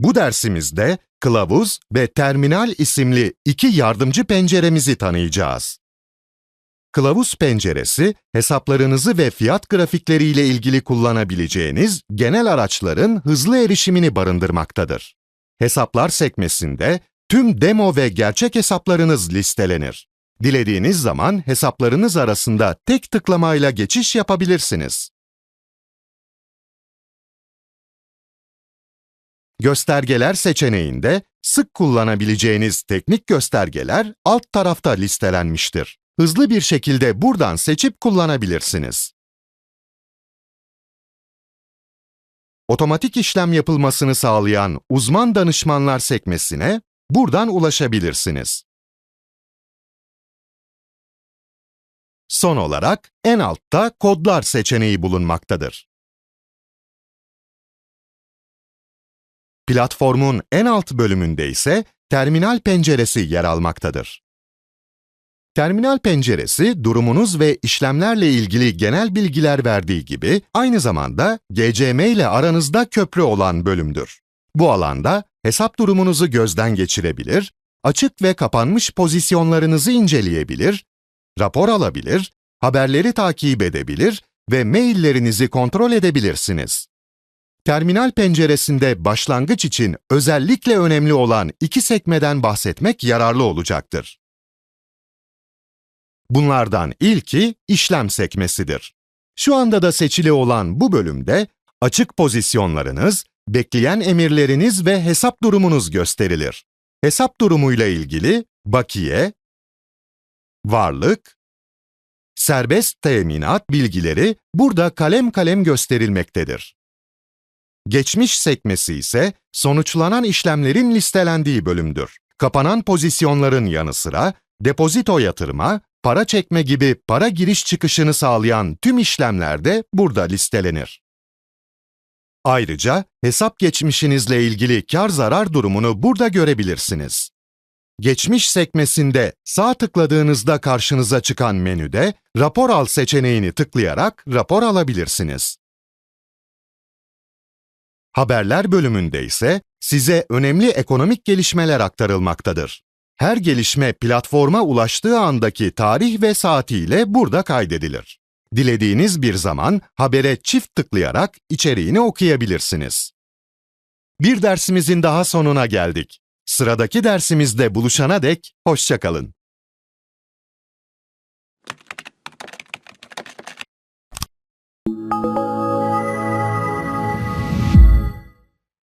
Bu dersimizde Kılavuz ve Terminal isimli iki yardımcı penceremizi tanıyacağız. Kılavuz penceresi, hesaplarınızı ve fiyat grafikleri ile ilgili kullanabileceğiniz genel araçların hızlı erişimini barındırmaktadır. Hesaplar sekmesinde tüm demo ve gerçek hesaplarınız listelenir. Dilediğiniz zaman hesaplarınız arasında tek tıklamayla geçiş yapabilirsiniz. Göstergeler seçeneğinde sık kullanabileceğiniz teknik göstergeler alt tarafta listelenmiştir. Hızlı bir şekilde buradan seçip kullanabilirsiniz. Otomatik işlem yapılmasını sağlayan uzman danışmanlar sekmesine buradan ulaşabilirsiniz. Son olarak en altta kodlar seçeneği bulunmaktadır. Platformun en alt bölümünde ise terminal penceresi yer almaktadır. Terminal penceresi, durumunuz ve işlemlerle ilgili genel bilgiler verdiği gibi, aynı zamanda GCM ile aranızda köprü olan bölümdür. Bu alanda hesap durumunuzu gözden geçirebilir, açık ve kapanmış pozisyonlarınızı inceleyebilir, rapor alabilir, haberleri takip edebilir ve maillerinizi kontrol edebilirsiniz. Terminal penceresinde başlangıç için özellikle önemli olan iki sekmeden bahsetmek yararlı olacaktır. Bunlardan ilki işlem sekmesidir. Şu anda da seçili olan bu bölümde açık pozisyonlarınız, bekleyen emirleriniz ve hesap durumunuz gösterilir. Hesap durumuyla ilgili bakiye, varlık, serbest teminat bilgileri burada kalem kalem gösterilmektedir. Geçmiş sekmesi ise sonuçlanan işlemlerin listelendiği bölümdür. Kapanan pozisyonların yanı sıra depozito yatırma, para çekme gibi para giriş çıkışını sağlayan tüm işlemler de burada listelenir. Ayrıca hesap geçmişinizle ilgili kar zarar durumunu burada görebilirsiniz. Geçmiş sekmesinde sağ tıkladığınızda karşınıza çıkan menüde Rapor al seçeneğini tıklayarak rapor alabilirsiniz. Haberler bölümünde ise size önemli ekonomik gelişmeler aktarılmaktadır. Her gelişme platforma ulaştığı andaki tarih ve saatiyle burada kaydedilir. Dilediğiniz bir zaman habere çift tıklayarak içeriğini okuyabilirsiniz. Bir dersimizin daha sonuna geldik. Sıradaki dersimizde buluşana dek hoşçakalın.